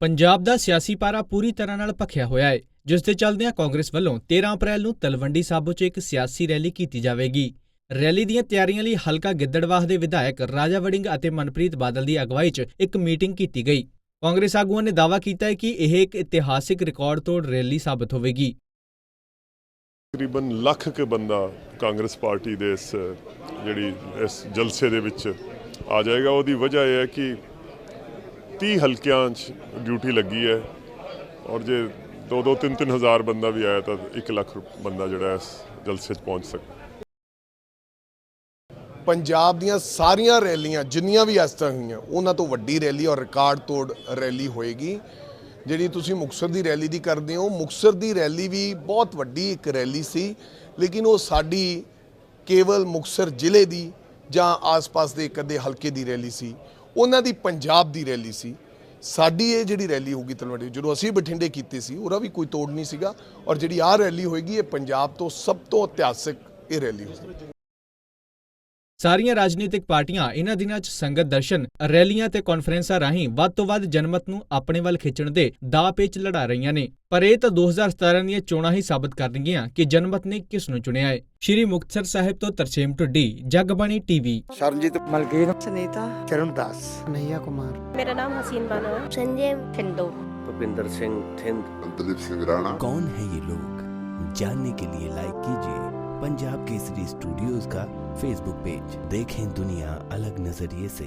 ਪੰਜਾਬ ਦਾ ਸਿਆਸੀ ਪਾਰਾ ਪੂਰੀ ਤਰ੍ਹਾਂ ਨਾਲ ਭਖਿਆ ਹੋਇਆ ਹੈ ਜਿਸ ਦੇ ਚੱਲਦਿਆਂ ਕਾਂਗਰਸ ਵੱਲੋਂ 13 ਅਪ੍ਰੈਲ ਨੂੰ ਤਲਵੰਡੀ ਸਾਬੋ 'ਚ ਇੱਕ ਸਿਆਸੀ ਰੈਲੀ ਕੀਤੀ ਜਾਵੇਗੀ। ਰੈਲੀ ਦੀਆਂ ਤਿਆਰੀਆਂ ਲਈ ਹਲਕਾ ਗਿੱਦੜਵਾਹ ਦੇ ਵਿਧਾਇਕ ਰਾਜਾ ਵੜਿੰਗ ਅਤੇ ਮਨਪ੍ਰੀਤ ਬਾਦਲ ਦੀ ਅਗਵਾਈ 'ਚ ਇੱਕ ਮੀਟਿੰਗ ਕੀਤੀ ਗਈ। ਕਾਂਗਰਸ ਆਗੂਆਂ ਨੇ ਦਾਅਵਾ ਕੀਤਾ ਹੈ ਕਿ ਇਹ ਇੱਕ ਇਤਿਹਾਸਿਕ ਰਿਕਾਰਡ ਤੋੜ ਰੈਲੀ ਸਾਬਤ ਹੋਵੇਗੀ। ਤਕਰੀਬਨ ਲੱਖ ਕੇ ਬੰਦਾ ਕਾਂਗਰਸ ਪਾਰਟੀ ਦੇ ਇਸ, ਜਿਹੜੀ ਇਸ ਜਲਸੇ ਦੇ ਵਿੱਚ ਆ ਜਾਏਗਾ। ਉਹਦੀ ਵਜ੍ਹਾ ਇਹ ਹੈ ਕਿ 30 ਹਲਕਿਆਂ 'ਚ ਡਿਊਟੀ ਲੱਗੀ ਹੈ ਔਰ ਜੇ 2-2 3-3 ਹਜ਼ਾਰ ਬੰਦਾ ਵੀ ਆਇਆ ਤਾਂ 1 ਲੱਖ ਬੰਦਾ ਜਿਹੜਾ ਇਸ ਜਲਸੇ 'ਚ ਪਹੁੰਚ ਸਕਦਾ ਪੰਜਾਬ ਦੀਆਂ ਸਾਰੀਆਂ ਰੈਲੀਆਂ ਜਿੰਨੀਆਂ ਵੀ ਅੱਜ ਤੱਕ ਹੋਈਆਂ, ਉਹਨਾਂ ਤੋਂ ਵੱਡੀ ਰੈਲੀ ਔਰ ਰਿਕਾਰਡ ਤੋੜ ਰੈਲੀ ਹੋਏਗੀ। ਜਿਹੜੀ ਤੁਸੀਂ ਮੁਕਸਰ ਦੀ ਰੈਲੀ ਦੀ ਕਰਦੇ ਹੋ ਮੁਕਸਰ ਦੀ ਰੈਲੀ ਵੀ ਬਹੁਤ ਵੱਡੀ ਇੱਕ ਰੈਲੀ ਸੀ, ਲੇਕਿਨ ਉਹ ਸਾਡੀ ਕੇਵਲ ਮੁਕਸਰ ਜ਼ਿਲ੍ਹੇ ਦੀ ਜਾਂ ਆਸ-ਪਾਸ ਦੇ ਇੱਕ ਅੱਧੇ ਹਲਕੇ ਦੀ ਰੈਲੀ ਸੀ, ਉਹਨਾਂ ਦੀ ਪੰਜਾਬ ਦੀ ਰੈਲੀ ਸੀ। ਸਾਡੀ ਇਹ ਜਿਹੜੀ ਰੈਲੀ ਹੋਗੀ ਤਲਵੰਡੀ, ਜਦੋਂ ਅਸੀਂ ਬਠਿੰਡੇ ਕੀਤੀ ਸੀ, ਉਹਦਾ ਵੀ ਕੋਈ ਤੋੜ ਨਹੀਂ ਸੀਗਾ। ਔਰ ਜਿਹੜੀ ਆਹ ਰੈਲੀ ਹੋਏਗੀ, ਇਹ ਪੰਜਾਬ ਤੋਂ ਸਭ ਤੋਂ ਇਤਿਹਾਸਿਕ ਇਹ ਰੈਲੀ ਹੋਵੇਗੀ ਸਾਰੀਆਂ ਰਾਜਨੀਤਿਕ ਪਾਰਟੀਆਂ ਇਹਨਾਂ ਦਿਨਾਂ 'ਚ ਸੰਗਤ ਦਰਸ਼ਨ ਰੈਲੀਆਂ ਤੇ ਕਾਨਫਰੰਸਾਂ ਰਾਹੀਂ ਵੱਧ ਤੋਂ ਵੱਧ ਜਨਮਤ ਨੂੰ ਆਪਣੇ ਵੱਲ ਖਿੱਚਣ ਦੇ ਦਾਅ ਪੇਚ ਲੜਾ ਰਹੀਆਂ ਨੇ ਪਰ ਇਹ ਤਾਂ 2017 ਦੀਆਂ ਚੋਣਾਂ ਹੀ ਸਾਬਤ ਕਰਨਗੀਆਂ ਕਿ ਜਨਮਤ ਨੇ ਕਿਸ ਨੂੰ ਚੁਣਿਆ ਹੈ ਸ਼੍ਰੀ ਮੁਕਤਸਰ ਸਾਹਿਬ ਤੋਂ ਤਰਸੇਮ ਢੁੱਡੀ ਜਗਬਾਣੀ ਟੀਵੀ ਸ਼ਰਨਜੀਤ ਮਲਕੀਤ ਸੁਨੀਤਾ ਚਰਨਦਾਸ ਕਨਈਆ ਕੁਮਾਰ ਮੇਰਾ ਨਾਮ ਹਸੀਨ ਬਾਨੋ ਹੈ संजय ਖਿੰਦੋ भूपिंदर सिंह थिंद ਅੰਤਦੀਪ ਸਿੰਘ ਰਾਣਾ कौन है ये लोग जानने के लिए लाइक कीजिए पंजाब केसरी स्टूडियोज का फेसबुक पेज देखें दुनिया अलग नजरिए से